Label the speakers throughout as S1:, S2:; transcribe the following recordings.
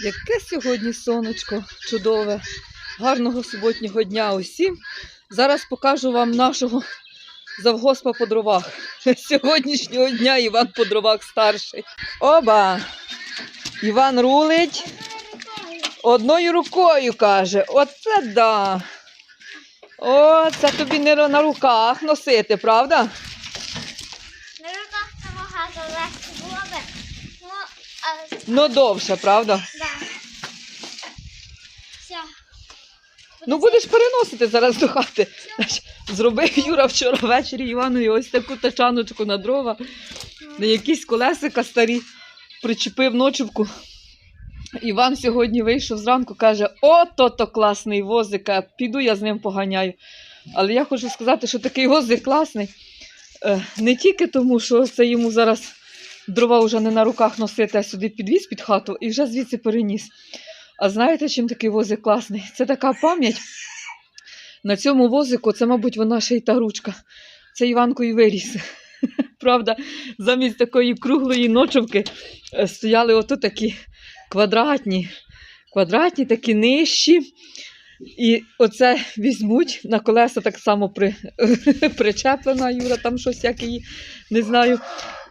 S1: Яке сьогодні сонечко чудове, гарного суботнього дня усім. Зараз покажу вам нашого завгоспа по дровах. Сьогоднішнього дня Іван по дровах старший. Оба! Іван рулить одною рукою каже. Оце да. О, це тобі не на руках носити, правда?
S2: На руках намагати легше було би. Ну, а,
S1: Ну довше, правда?
S2: Все.
S1: Ну будеш переносити зараз до хати. Зробив Юра вчора ввечері Іванові ось таку тачаночку на дрова, на якісь колесика старі, причепив ночівку. Іван сьогодні вийшов зранку, каже: о, то то класний возик, піду я з ним поганяю. Але я хочу сказати, що такий возик класний. е, Не тільки тому, що це йому зараз дрова вже не на руках носити, а сюди підвіз під хату і вже звідси переніс. А знаєте, чим такий возик класний? Це така пам'ять. На цьому возику, це, мабуть, вона ще й та ручка. Це Іванко і виріс. Правда, замість такої круглої ночовки е, стояли ото такі квадратні, квадратні, такі нижчі. І оце візьмуть на колеса так само при, причеплена Юра, там щось як її, не знаю.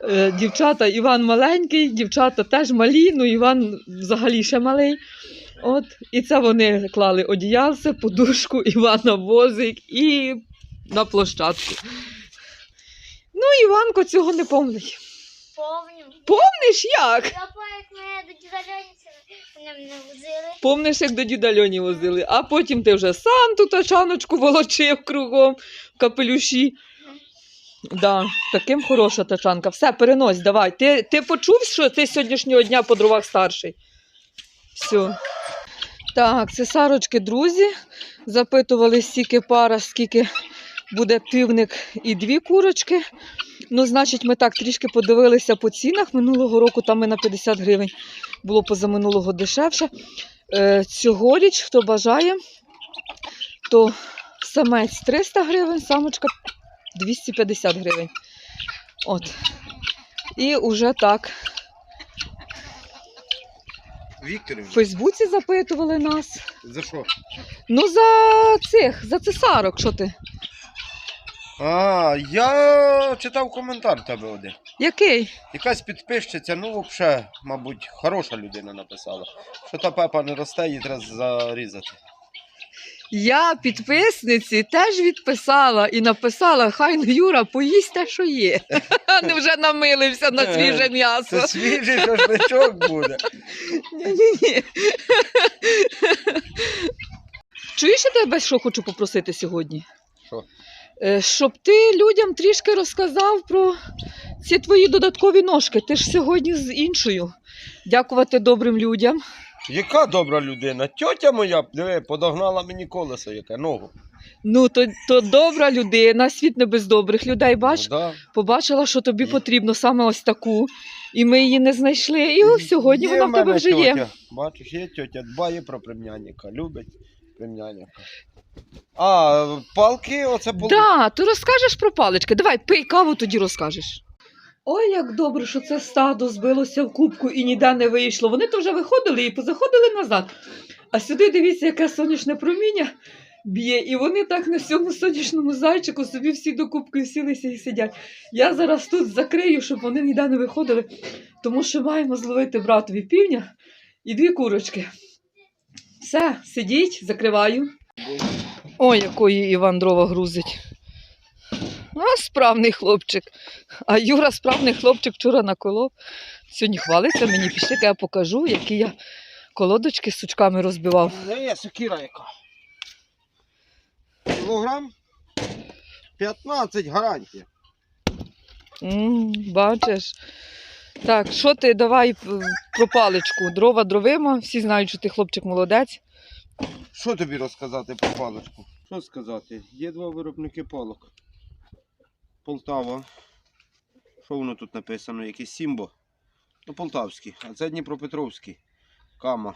S1: Е, Дівчата, Іван маленький, дівчата теж малі, ну Іван взагалі ще малий. От, і це вони клали одіялце, подушку, Івана возик і на площадку. Ну, Іванко цього не помнить.
S2: Повню.
S1: Помниш як?
S2: Я як ми
S1: Помниш, як до діда Льоні возили, а потім ти вже сам ту тачаночку волочив кругом в капелюші. Да, таким хороша тачанка. Все, перенось, давай. Ти, ти почув, що ти сьогоднішнього дня по дровах старший? Все. Так, це сарочки друзі. Запитували, скільки пара, скільки буде півник і дві курочки. Ну, значить, ми так трішки подивилися по цінах. Минулого року там ми на 50 гривень було позаминулого дешевше. Е, цьогоріч, хто бажає, то самець 300 гривень, самочка 250 гривень. От. І уже так.
S3: Вікторів.
S1: В Фейсбуці запитували нас.
S3: За що?
S1: Ну, за цих, за цесарок, що ти?
S3: А, я читав коментар тебе один.
S1: Який?
S3: Якась підписчиця, ну взагалі, мабуть, хороша людина написала. Що та пепа не росте, її треба зарізати.
S1: Я підписниці теж відписала і написала, хай ну Юра, поїсть те, що є. Не вже намилився на свіже м'ясо.
S3: Це свіжий шашличок буде.
S1: Ні-ні-ні. Чуєш, я тебе що хочу попросити сьогодні? Е, Щоб ти людям трішки розказав про ці твої додаткові ножки. Ти ж сьогодні з іншою. Дякувати добрим людям.
S3: Яка добра людина? Тьотя моя диви, подогнала мені колесо, яке ногу.
S1: Ну, то, то добра людина, світ не без добрих людей. Бач,
S3: Ну, да.
S1: побачила, що тобі
S3: Є.
S1: потрібно саме ось таку. І ми її не знайшли. І сьогодні
S3: Є
S1: вона в тебе вже є.
S3: тьотя. Бачиш, є тьотя, дбає про племянника, любить племянника. А, палки, оце були.
S1: Да, ти розкажеш про палички. Давай, пий каву, тоді розкажеш. Ой, як добре, що це стадо збилося в кубку і ніде не вийшло. Вони то вже виходили і позаходили назад. А сюди дивіться, яке сонячне проміння б'є. І вони так на всьому сонячному зайчику собі всі до кубки сілися і сидять. Я зараз тут закрию, щоб вони ніде не виходили, тому що маємо зловити братові півня і дві курочки. Все, сидіть, закриваю. Ой, якої Іван дрова грузить. А, справний хлопчик. А Юра справний хлопчик вчора наколов. Сьогодні хвалиться мені, пішли, я покажу, які я колодочки з сучками розбивав.
S3: Не є сокира яка. Кілограм 15 гарантія.
S1: М, бачиш. Так, що ти давай п- про паличку? Дрова дровима, всі знають, що ти хлопчик молодець.
S3: Що тобі розказати про паличку? Що сказати? Є два виробники палок. Полтава. Що воно тут написано? Якийсь Сімбо. Ну, полтавський, а це Дніпропетровський. Кама.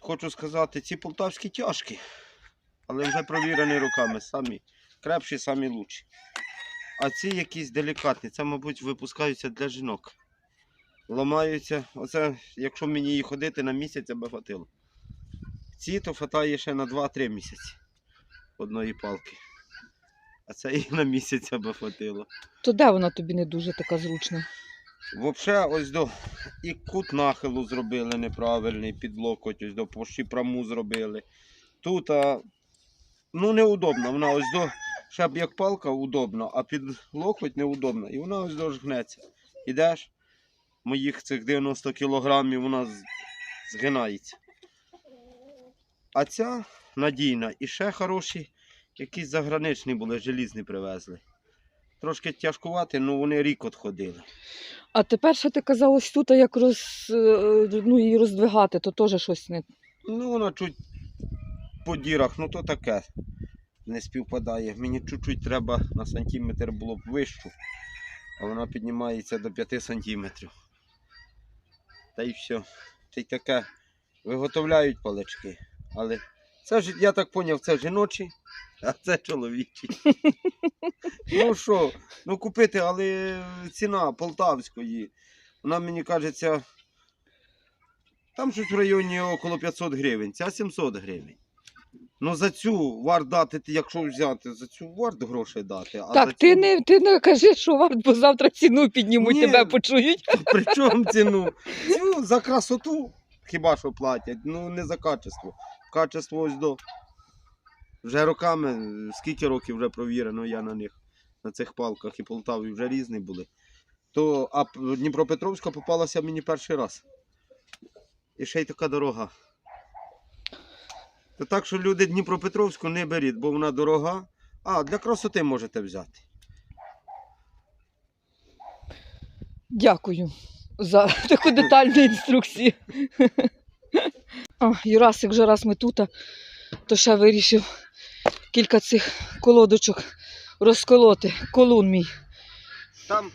S3: Хочу сказати, ці полтавські тяжкі, але вже провірені руками. Самі крепші, самі лучші. А ці якісь делікатні, це, мабуть, випускаються для жінок. ламаються. Оце, якщо мені її ходити на місяць, аби хватило. Ці то хватає ще на 2-3 місяці одної палки. А це і на місяць аби хватило.
S1: То де вона тобі не дуже така зручна?
S3: Взагалі, ось до і кут нахилу зробили неправильний, під локоть, ось до по шипраму зробили. Тут, а, ну, неудобно. Вона ось до, ще б як палка удобна, а під локоть неудобна. І вона ось до ж. Ідеш, моїх цих 90 кілограмів вона згинається. А ця надійна. І ще хороші, якісь заграничні були, желізні привезли. Трошки тяжкувати, але вони рік от ходили.
S1: А тепер ще ти казав, ось тут, як роз, е, ну, її роздвигати, то теж щось не.
S3: Ну, вона чуть по дірах, ну то таке. Не співпадає. Мені чуть-чуть треба на сантиметр було б вищу, а вона піднімається до 5 сантиметрів. Та й все. Та й таке. Виготовляють палички. Але це ж, я так зрозумів, це жіночі, а це чоловічі. ну що, ну купити, але ціна полтавської. Вона мені кажеться. Там щось в районі около 500 гривень, ця 700 гривень. Ну за цю варт дати, якщо взяти, за цю варт грошей дати. А
S1: так,
S3: за
S1: ти
S3: цю...
S1: не, ти не кажи, що варт, бо завтра ціну піднімуть,
S3: Ні.
S1: тебе почують.
S3: При чому ціну? Цю за красоту хіба що платять, ну не за качество. Качество ось до. Вже роками, скільки років вже провірено я на них, на цих палках і Полтаві вже різні були. То, а Дніпропетровська попалася мені перший раз. І ще й така дорога. То так, що люди Дніпропетровську не беріть, бо вона дорога. А, для красоти можете взяти.
S1: Дякую за таку детальну інструкцію. О, Юрасик, вже раз ми тут, то ще вирішив кілька цих колодочок розколоти. Колун мій.
S3: Там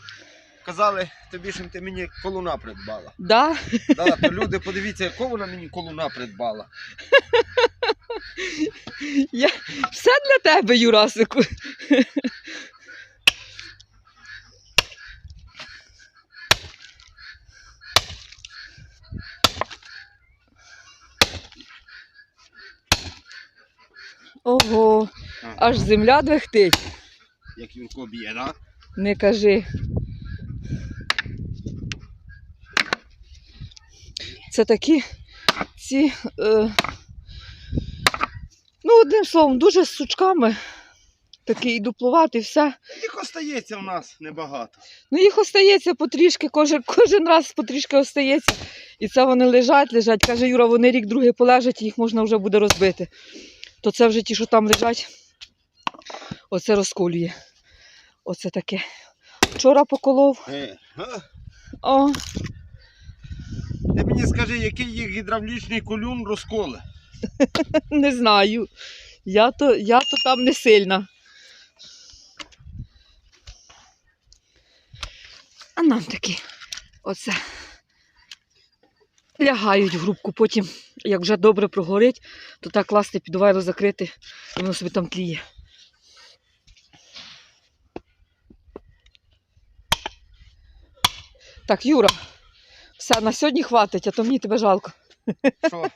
S3: казали, тобі що ти мені колуна придбала.
S1: Да?
S3: Да, то люди, подивіться, яку вона мені колуна придбала.
S1: Я... Все для тебе, Юрасику. Ого, аж земля двихтить.
S3: Як він коб'є, да?
S1: Не кажи. Це такі ці. Е, ну, одним словом, дуже з сучками. Такий дуплувати, все.
S3: Їх остається в нас небагато.
S1: Ну, їх остається потрішки, кожен, кожен раз потрішки остається. І це вони лежать, лежать. Каже Юра, вони рік другий полежать, їх можна вже буде розбити. То це вже ті, що там лежать, оце розколює. Оце таке. Вчора поколов.
S3: Е.
S1: О,
S3: Ти мені скажи, який їх гідравлічний колюн розколе.
S1: не знаю. Я то, я то там не сильна. А нам таки оце лягають в грубку. Потім, як вже добре прогорить, то так класти під вайло закрити, і воно собі там тліє. Так, Юра, все, на сьогодні хватить, а то мені тебе жалко.
S3: Що?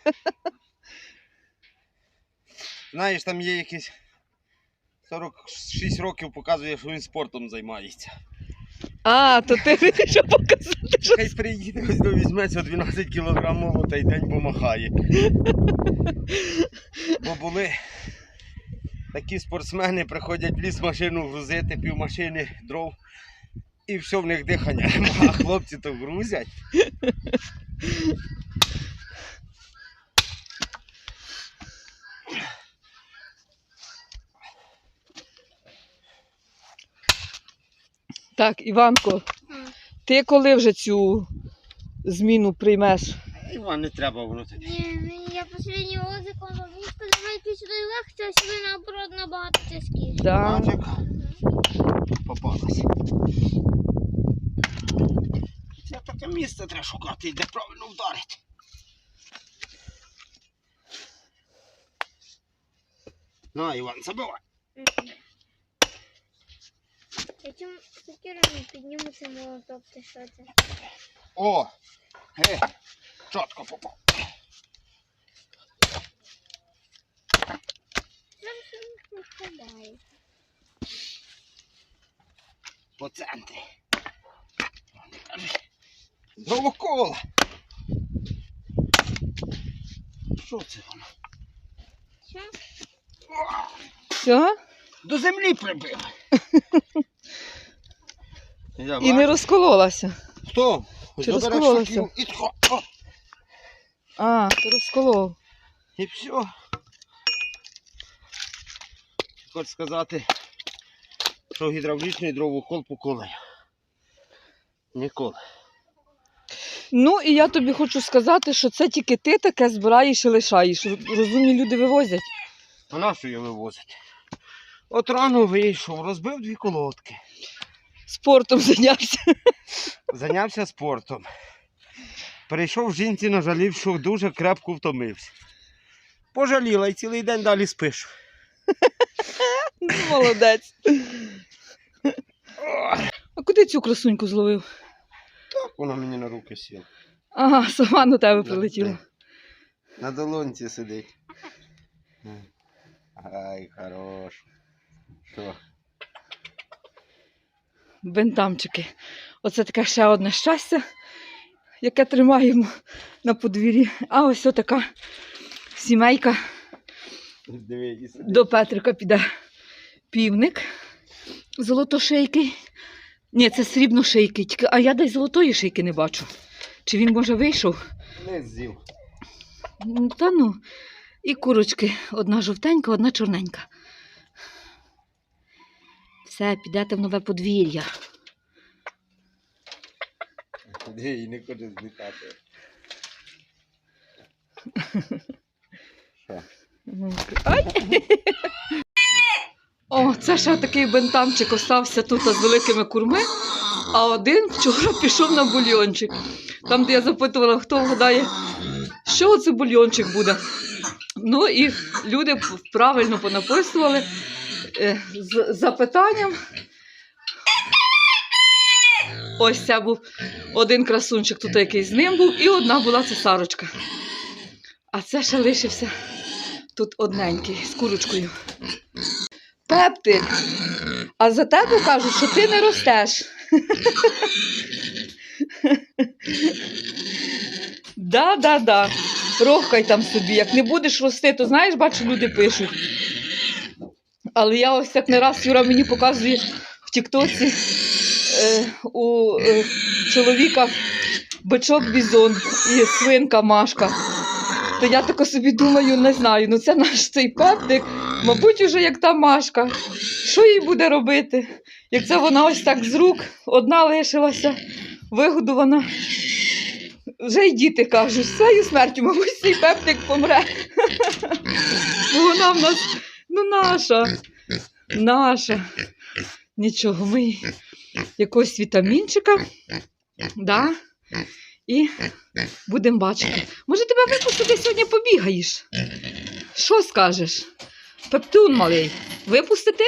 S3: Знаєш, там є якийсь 46 років показує, що він спортом займається.
S1: А, то ти вирішив показати, що
S3: Хай приїде, ось до візьметься 12 кілограмову та й день помахає. Бо були такі спортсмени, приходять в ліс машину грузити, півмашини дров. І все в них дихання. А хлопці то грузять.
S1: Так, Іванко, ти коли вже цю зміну приймеш?
S3: Іван, не треба воно.
S2: Ні, мені я последнім язиком мені сказали, що сюди легше, а сюди наоборот набагато тяжкіше.
S3: Бачик, попалась. Це таке місце треба шукати, де правильно вдарити. На, Іван, забивай.
S2: Я чим сокирами піднімуся молоток, ти що це?
S3: О! Е, чітко попав.
S2: Нам ще не впадає.
S3: По центрі. Довкола. Що це воно?
S2: Що?
S1: Все?
S3: До землі прибили. Я
S1: І не розкололася.
S3: Хто?
S1: Чи
S3: Забереш
S1: розкололося?
S3: І. О,
S1: А, ти розколов.
S3: І все. Хочу сказати, що гідравлічний дровокол по колею. Ніколи.
S1: Ну і я тобі хочу сказати, що це тільки ти таке збираєш і лишаєш. Розумні люди вивозять.
S3: А на що його вивозити? От рано вийшов, розбив дві колодки.
S1: Спортом зайнявся.
S3: Зайнявся спортом. Перейшов жінці, нажалів, що дуже крепко втомився. Пожаліла і цілий день далі спиш.
S1: Молодець. А куди цю красуньку зловив?
S3: Так вона мені на руки сіла.
S1: Ага, сама на тебе прилетіла.
S3: На долонці сидить. Ай, хорош. Що?
S1: Бентамчики. Оце таке ще одне щастя, яке тримаємо на подвір'ї. А ось така сімейка до Петрика піде півник золотошийкий. Ні, це срібношийкий, тільки, а я десь золотої шийки не бачу. Чи він може вийшов?
S3: Не з'їв.
S1: Та ну, і курочки. Одна жовтенька, одна чорненька. Все, підете в нове подвір'я.
S3: Диви, і не хоче злітати.
S1: Ай! О, це ще такий бентамчик остався тут з великими курми, а один вчора пішов на бульйончик. Там, де я запитувала, хто вгадає, що це бульйончик буде. Ну і люди правильно понаписували з запитанням. Ось це був один красунчик, тут який з ним був, і одна була цесарочка. А це ще лишився тут одненький з курочкою. Пептик, а за тебе кажуть, що ти не ростеш. Да, да, да. Рохкай там собі. Як не будеш рости, то знаєш, бачу, люди пишуть. Але я ось як не раз Юра мені показує в Тіктоці е, у е, чоловіка бичок бізон і свинка Машка. То я тако собі думаю, не знаю, ну це наш цей пептик, мабуть, уже як та Машка. Що їй буде робити? Як це вона ось так з рук одна лишилася, вигодована. Вже й діти кажуть, своєю смертю, мабуть, цей пептик помре. Вона в нас, ну, наша, наша. Нічого, ми якогось вітамінчика, да, і будемо бачити. Може, тебе випустити сьогодні побігаєш? Що скажеш? Пептун малий, випустити?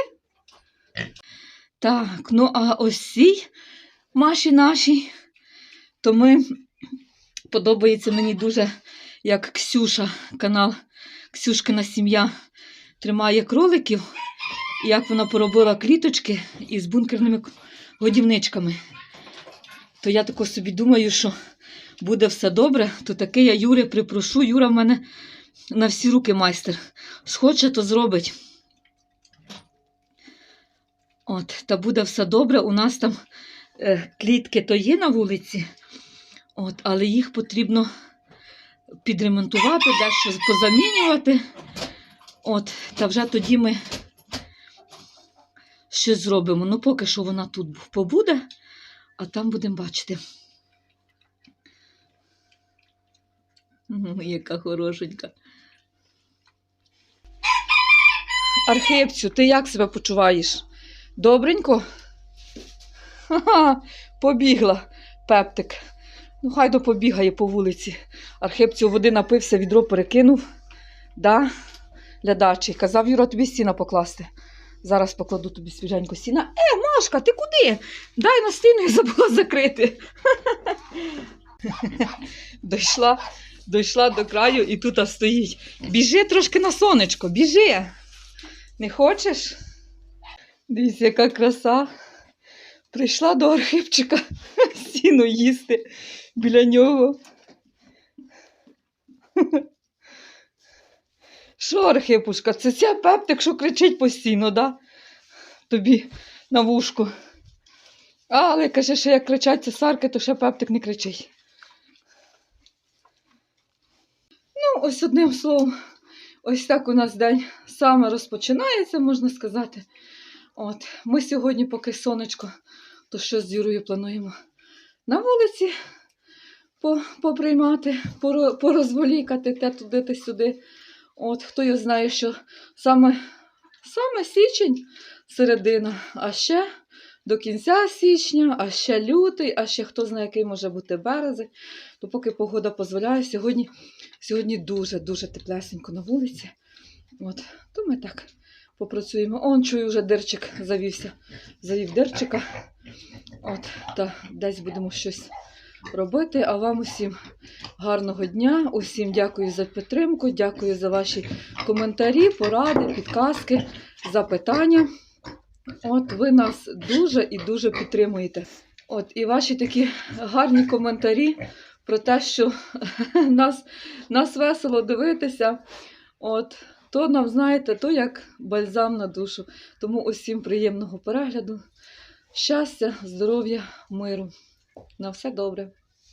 S1: Так, ну а ось цій Маші нашій, то ми подобається мені дуже, як Ксюша, канал Ксюшкина сім'я тримає кроликів, як вона поробила кліточки із бункерними годівничками. То я тако собі думаю, що буде все добре, то таки я Юри припрошу. Юра в мене на всі руки майстер. Схоче, то зробить. От, та буде все добре. У нас там е, клітки то є на вулиці, от, але їх потрібно підремонтувати, дещо позамінювати. От, та вже тоді ми щось зробимо. Ну, поки що вона тут побуде, а там будемо бачити. Яка хорошенька. Архипцю, ти як себе почуваєш? Добренько? Ха-ха, побігла пептик. Ну, хай до побігає по вулиці. Архипцю води напився, відро перекинув. Да? Лядачий. Казав Юра тобі стіна покласти. Зараз покладу тобі свіженько сіна. Е, Машка, ти куди? Дай на стіну я забула закрити. Дійшла, дійшла до краю і тут стоїть. Біжи трошки на сонечко, біжи. Не хочеш? Дивіться, яка краса. Прийшла до Архипчика сіно їсти біля нього. Що, Архипушка, це ця пептик, що кричить постійно, да? Тобі на вушку. Але каже, що як кричать цесарки, то ще пептик не кричить. Ну, ось одним словом, ось так у нас день саме розпочинається, можна сказати. От, ми сьогодні, поки сонечко, то що з Юрою плануємо на вулиці поприймати, порозволікати те туди, те сюди. От, хто його знає, що саме, саме січень, середина, а ще до кінця січня, а ще лютий, а ще хто знає, який може бути березень. То поки погода дозволяє, сьогодні, сьогодні дуже-дуже теплесенько на вулиці. От, то ми так попрацюємо. Он чую, вже дирчик завівся. Завів дирчика. От, та десь будемо щось робити. А вам усім гарного дня. Усім дякую за підтримку, дякую за ваші коментарі, поради, підказки, запитання. От ви нас дуже і дуже підтримуєте. От і ваші такі гарні коментарі про те, що нас, нас весело дивитися. От, то нам, знаєте, то як бальзам на душу. Тому усім приємного перегляду, щастя, здоров'я, миру. На все добре.